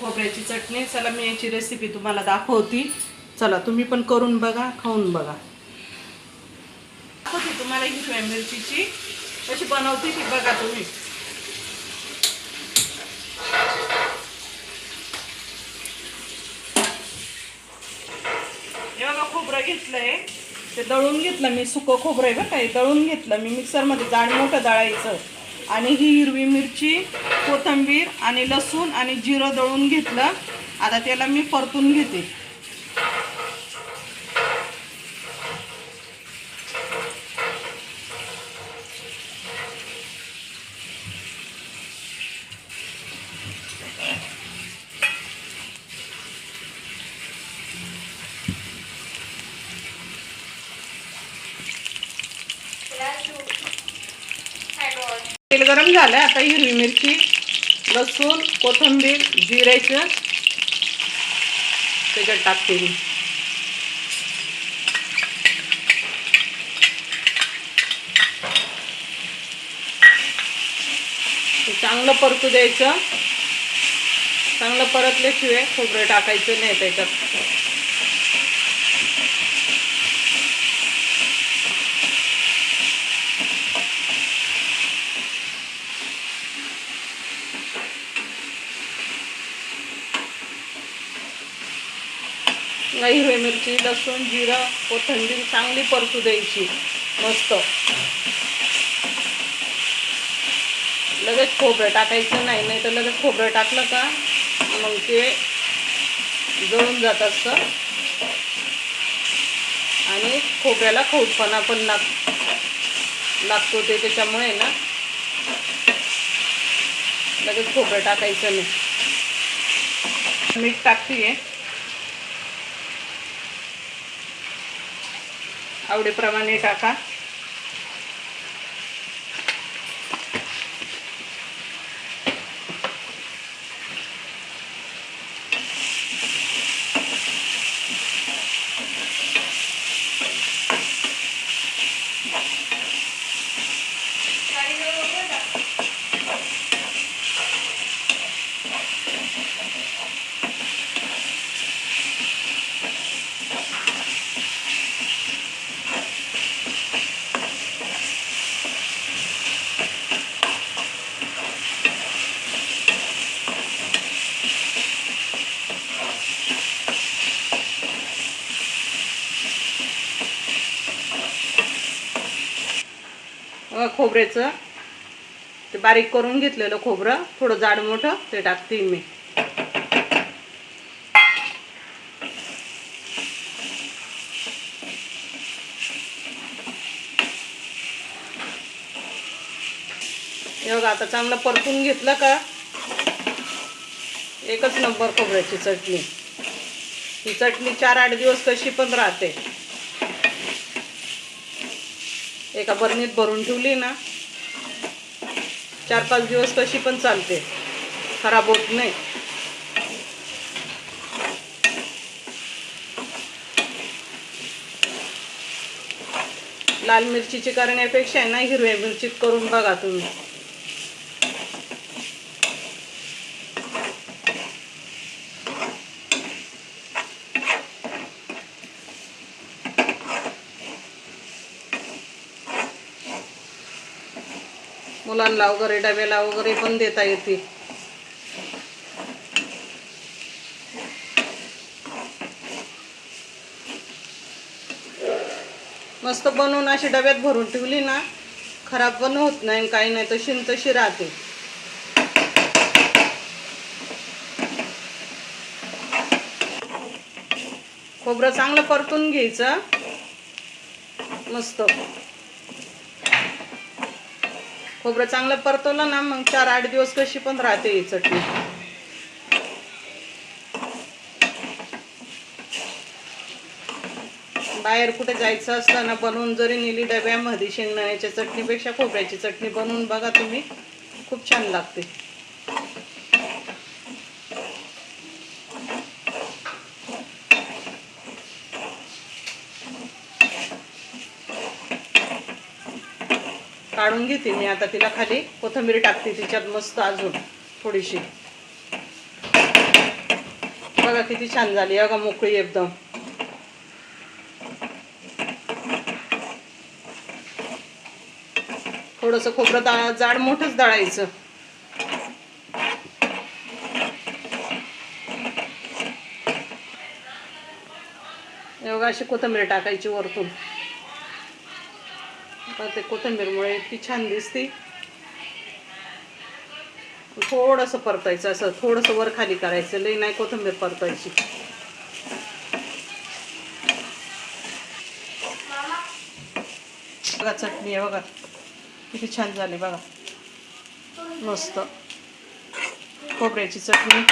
खोबऱ्याची चटणी. चला मी याची रेसिपी तुम्हाला दाखवती. चला तुम्ही पण करून बघा खाऊन बघा. दाखवते तुम्हाला हिरव्या मिरचीची. कशी बनवते ती बघा तुम्ही. हे बघा खोबरं घेतलंय. ते दळून घेतलं मी सुकं खोबरं आहे बरं हे दळून घेतलं मी मिक्सरमध्ये जाड मोठं दळायचं. आणि ही हिरवी मिरची कोथिंबीर आणि लसूण आणि जिरं दळून घेतलं. आता त्याला मी परतून घेते. तेल गरम झालं आता हिरवी मिरची लसूण कोथिंबीर जिरायचं त्याच्यात टाकते मी चांगलं परतू द्यायचं. चांगलं परतल्याशिवाय खोबरं टाकायचं नाही त्याच्यात. हिरवी मिरची लसूण जिरं कोथिंबीर चांगली परतू द्यायची. मस्त. लगेच खोबरं टाकायचं नाही नाही तर लगेच खोबरं टाकलं का मग ते जळून जात असतं आणि खोबऱ्याला खौटपणा पण लाग लागतो ते त्याच्यामुळे ना लगेच खोबरं टाकायचं नाही. मीठ टाकते आवडीप्रमाणे टाका. खोबऱ्याचं. ते बारीक करून घेतलेलं खोबरं. थोडं जाड मोठं ते टाकते मी. बघा आता चांगलं परतून घेतलं का? एकच नंबर खोबऱ्याची चटणी. ही चटणी चार आठ दिवस कशी पण राहते. एका बरणीत भरून ठेवली ना चार पाच दिवस कशी पण चालते. खराब होत नाही. लाल मिरचीची करण्यापेक्षा आहे ना हिरव्या मिरचीत करून बघा तुम्ही. मुलांना वगैरे डब्याला वगैरे पण देता येते. मस्त बनवून अशी डब्यात भरून ठेवली ना खराब पण होत नाही आणि काही नाही तशी तशी राहते. खोबरं चांगलं परतून घ्यायचं. मस्त. खोबरं चांगलं परतवलं ना मग चार आठ दिवस कशी पण राहते ही चटणी. बाहेर कुठे जायचं असलं ना बनवून जरी नेली डब्यामध्ये शेंगदाण्याच्या चटणीपेक्षा खोबऱ्याची चटणी बनवून बघा तुम्ही. खूप छान लागते. काढून घेते मी. आता तिला खाली कोथंबीर टाकते तिच्यात मस्त अजून थोडीशी. बघा किती छान झाली बघा मोकळी एकदम. थोडंसं खोबरं दा जाड मोठंच दळायचं. एवढा अशी कोथंबीर टाकायची वरतून. आता ते कोथिंबीरमुळे इतकी छान दिसते. थोडंसं परतायचं असं थोडंसं वर खाली करायचं लई नाही कोथिंबीर परतायची. बघा चटणी आहे बघा. किती छान झाली बघा. मस्त. खोबऱ्याची चटणी.